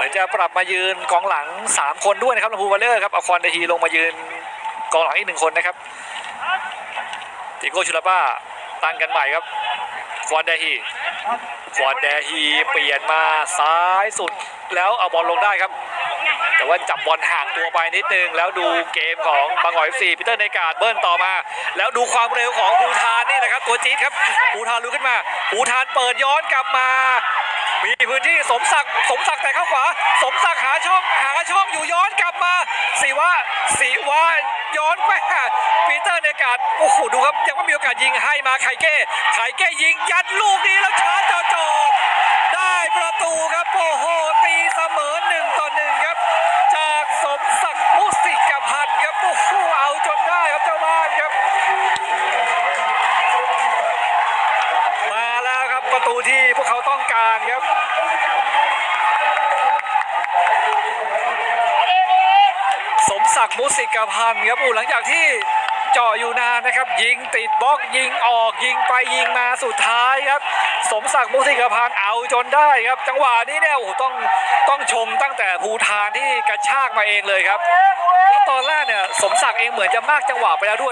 มือนจะปรับมายืนกองหลัง 3 คนด้วยนะครับลำพูนวอลเลอร์ครับเอาคอนเดฮีลงมายืนกองหลังอีกหนึ่งคนนะครับติโก้ชุลป้าตั้งกันใหม่ครับควอนเดฮีควอนเดฮีเปลี่ยนมาซ้ายสุดแล้วเอาบอลลงได้ครับ แต่ว่าจับบอลห่างตัวไปนิดนึง แล้วดูเกมของบางกอกซีปีเตอร์ในกาดเบิ้ลต่อมา แล้วดูความเร็วของภูทานนี่นะครับ ตัวจี๊ดครับภูทานลุกขึ้นมาภูทานเปิดย้อนกลับมา มีพื้นที่สมศักดิ์สมศักดิ์แต่เข้าขวา สมศักดิ์หาช่องหาช่องอยู่ย้อนกลับมาสีว่าสีว่าย้อนแม่ปีเตอร์ในการดโอ้โหดูครับ ยังไม่มีโอกาสยิงให้มาไคเก้ไคเก้ยิงยัดลูกนี้แล้วชาร์จจ่อๆได้ประตูครับโอ้โหตีเสมอหนึ่งต่อหนึ่งครับ จากสมศักดิ์มุสิกพันธ์ครับโอ้โหเอาจนได้ครับเจ้าบ้านครับ มาแล้วครับประตูที่พวกเขาต้องการครับ ศักดิ์มุสิกพันธ์ครับอู้หลังจากที่เจ่ออยู่นานนะครับ ยิงติดบล็อกยิงออกยิงไปยิงมาสุดท้ายครับ สมศักดิ์มุสิกพันธ์เอาจนได้ครับ จังหวะนี้เนี่ยโอ้ต้องต้องชมตั้งแต่ภูทานที่กระชากมาเองเลยครับแล้วตอนแรกเนี่ยสมศักดิ์เองเหมือนจะมากจังหวะไปแล้วด้วย